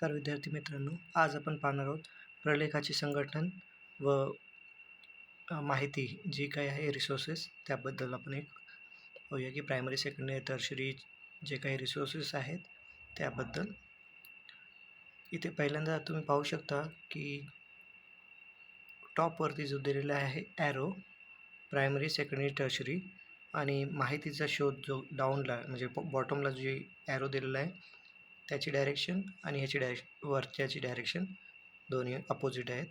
नमस्कार विद्यार्थी मित्रांनो. आज आपण पाहणार आहोत प्रलेखाचे संघटन व माहिती जी काही आहे रिसोर्सेस त्याबद्दल आपण एक पाहूया की प्रायमरी सेकंडरी टर्शरी जे काही रिसोर्सेस आहेत त्याबद्दल. इथे पहिल्यांदा तुम्ही पाहू शकता की टॉपवरती जो दिलेला आहे ॲरो प्रायमरी सेकंडरी टर्शरी आणि माहितीचा शोध जो डाऊनला म्हणजे बॉटमला जे ॲरो दिलेला आहे त्याची डायरेक्शन आणि ह्याची डायरेक्शन वरच्याची डायरेक्शन दोन्ही अपोजिट आहेत.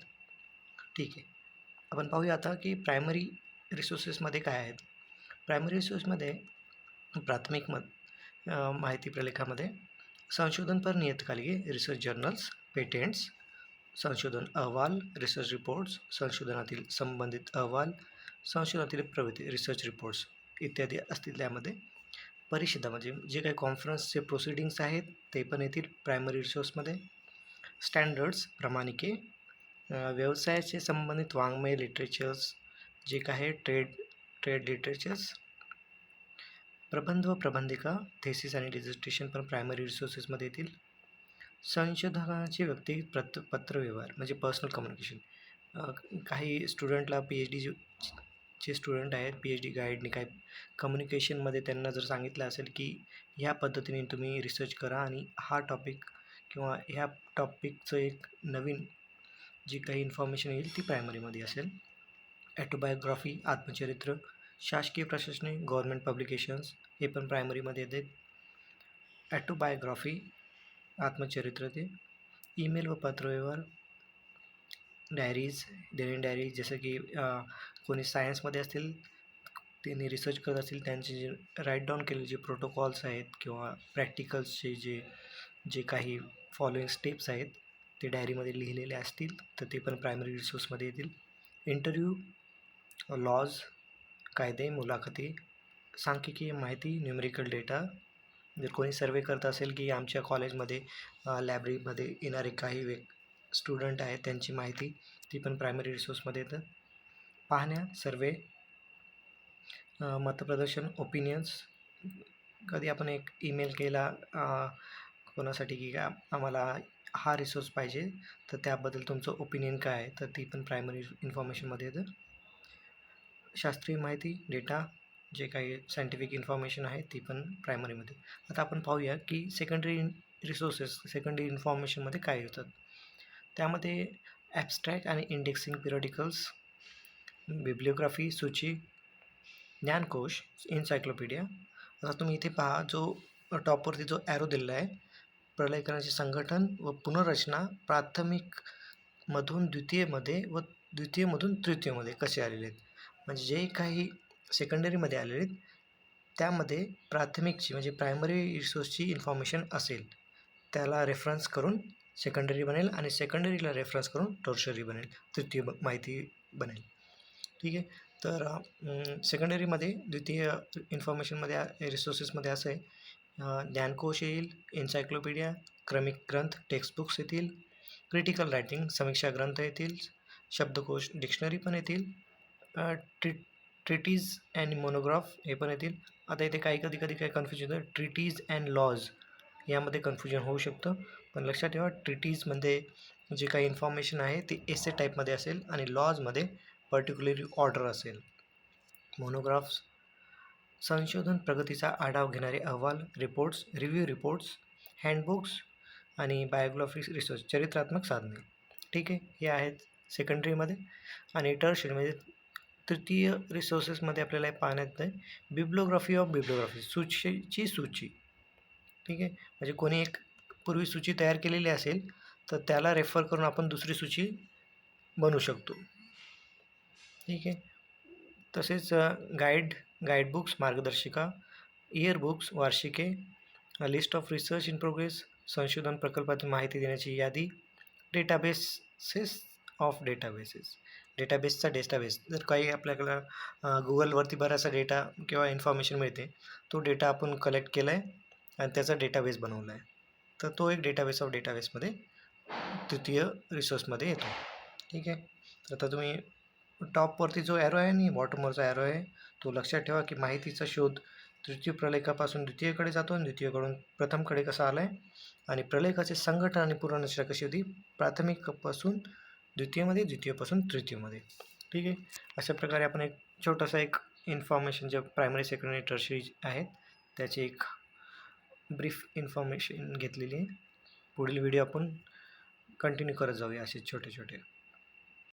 ठीक आहे. आपण पाहूया आता की प्रायमरी रिसोर्सेसमध्ये काय आहेत? प्रायमरी रिसोर्समध्ये प्राथमिक मत माहिती प्रलेखामध्ये संशोधनपर नियतकालिके रिसर्च जर्नल्स पेटेंट्स संशोधन अहवाल रिसर्च रिपोर्ट्स संशोधनातील संबंधित अहवाल संशोधनातील प्रवृत्ती रिसर्च रिपोर्ट्स इत्यादी असतील त्यामध्ये परिषदा म्हणजे जे काही कॉन्फरन्सचे प्रोसिडिंग्स आहेत ते पण येतील प्रायमरी रिसोर्समध्ये स्टँडर्ड्स प्रमाणिके व्यवसायाचे संबंधित वाङ्मय लिटरेचर्स जे काही ट्रेड ट्रेड लिटरेचर्स प्रबंध व प्रबंधिका थेसिस आणि डिझर्टेशन पण प्रायमरी रिसोर्सेसमध्ये येतील. संशोधनाचे व्यक्ती प्रत पत्रव्यवहार म्हणजे पर्सनल कम्युनिकेशन काही स्टुडंटला पी एच डी चे स्टुडंट आहेत पी एच डी गाईडने काय कम्युनिकेशनमध्ये त्यांना जर सांगितलं असेल की ह्या पद्धतीने तुम्ही रिसर्च करा आणि हा टॉपिक किंवा ह्या टॉपिकचं एक नवीन जी काही इन्फॉर्मेशन येईल ती प्रायमरीमध्ये असेल. ॲटोबायोग्राफी आत्मचरित्र शासकीय प्रशासने गव्हर्मेंट पब्लिकेशन्स हे पण प्रायमरीमध्ये येते ॲटोबायोग्राफी आत्मचरित्र ते ईमेल व पत्रव्यवहार डायरीज दैनिक डायरी जसं की कोणी सायन्समध्ये असतील त्यांनी रिसर्च करत असतील त्यांचे जे राईट डाऊन केलेले जे प्रोटोकॉल्स आहेत किंवा प्रॅक्टिकल्सचे जे जे काही फॉलोइंग स्टेप्स आहेत ते डायरीमध्ये लिहिलेले असतील तर ते पण प्रायमरी रिसोर्समध्ये येतील. इंटरव्ह्यू लॉज कायदे मुलाखती सांख्यिकीय माहिती न्युमेरिकल डेटा जर कोणी सर्वे करत असेल की आमच्या कॉलेजमध्ये लायब्ररीमध्ये येणारे काही व्यक् स्टुडंट आहेत त्यांची माहिती ती पण प्रायमरी रिसोर्समध्ये येतं. पाहण्या सर्वे मतप्रदर्शन ओपिनियन्स कधी आपण एक ईमेल केला कोणासाठी की आ- आम्हाला हा रिसोर्स पाहिजे तर त्याबद्दल तुमचं ओपिनियन काय आहे तर ती पण प्रायमरी इन्फॉर्मेशनमध्ये येतं. शास्त्रीय माहिती डेटा जे काही सायंटिफिक इन्फॉर्मेशन आहे ती पण प्रायमरीमध्ये आता आपण पाहूया की सेकंडरी रिसोर्सेस सेकंडरी इन्फॉर्मेशनमध्ये काय येतात. त्यामध्ये ॲबस्ट्रॅक्ट आणि इंडेक्सिंग पिरियडिकल्स बिब्लिओग्राफी सूची ज्ञानकोश इन्सायक्लोपीडिया आता तुम्ही इथे पहा जो टॉपवरती जो ॲरो दिलेला आहे प्रलयकरणाचे संघटन व पुनर्रचना प्राथमिकमधून द्वितीयमध्ये व द्वितीयमधून तृतीयमध्ये कसे आलेले आहेत? म्हणजे जे काही सेकंडरीमध्ये आलेले आहेत त्यामध्ये प्राथमिकची म्हणजे प्रायमरी रिसोर्सची इन्फॉर्मेशन असेल त्याला रेफरन्स करून सेकंडरी बनेल आणि सेकंडरीला रेफरन्स करून टोर्शरी बनेल तृतीय माहिती बनेल. ठीक आहे? तर सेकंडरीमध्ये द्वितीय इन्फॉर्मेशनमध्ये रिसोर्सेसमध्ये असं आहे ज्ञानकोश येईल एन्सायक्लोपीडिया क्रमिक ग्रंथ टेक्स्टबुक्स येतील क्रिटिकल रायटिंग समीक्षा ग्रंथ येतील शब्दकोश डिक्शनरी पण येतील ट्रि ट्रिटीज अँड मोनोग्राफ हे पण येतील. आता इथे काही कधी कधी काय कन्फ्युजन होतं. ट्रिटीज अँड लॉज यामध्ये कन्फ्युजन होऊ शकतं. पण लक्षात ठेवा ट्रिटीजमध्ये जे काही इन्फॉर्मेशन आहे ती एसे टाईपमध्ये असेल आणि लॉजमध्ये पर्टिक्युलरली ऑर्डर असेल. मोनोग्राफ्स संशोधन प्रगतीचा आढावा घेणारे अहवाल रिपोर्ट्स रिव्ह्यू रिपोर्ट्स हँडबुक्स आणि बायोग्राफी रिसर्च चरित्रात्मक साधने. ठीक आहे हे आहेत सेकंडरीमध्ये आणि टर्शरीमध्ये तृतीय रिसोर्सेसमध्ये आपल्याला पाहण्यात आहे बिब्लोग्राफी ऑफ बिब्लोग्राफी सूचीची सूची. ठीक आहे? म्हणजे कोणी एक पूर्वी सूची तयार केलेली असेल तर त्याला रेफर करून आपण दुसरी सूची बनवू शकतो. ठीक आहे? तसेच गाईड गाईडबुक्स मार्गदर्शिका yearbooks वार्षिके list of research in progress संशोधन प्रकल्पातील माहिती देण्याची यादी डेटाबेसेस ऑफ डेटाबेसेस डेटाबेसचा डेटाबेस जर काही आपल्याला गुगलवरती बराचसा डेटा किंवा इन्फॉर्मेशन मिळते तो डेटा आपण कलेक्ट केला आहे आणि त्याचा डेटाबेस बनवला आहे. तर तो एक डेटाबेस ऑफ डेटाबेसमध्ये तृतीय रिसोर्समध्ये येतो. ठीक आहे? तर आता तुम्ही टॉपवरती जो ॲरो आहे आणि बॉटमवरचा ॲरो आहे तो लक्षात ठेवा की माहितीचा शोध तृतीय प्रलेखापासून द्वितीयकडे जातो आणि द्वितीयकडून प्रथमकडे कसा आला आहे आणि प्रलेखाचे संघटन आणि पूर्वनिष्ठा कशी होती? प्राथमिकपासून द्वितीयमध्ये द्वितीयपासून तृतीयमध्ये. ठीक आहे? अशा प्रकारे आपण एक छोटासा एक इन्फॉर्मेशन जे प्रायमरी सेकंडरी टर्शरी आहेत त्याची एक ब्रीफ इन्फॉर्मेशन घेतलेली पुढील व्हिडिओ आपण कंटिन्यू करत जाऊया असे छोटे छोटे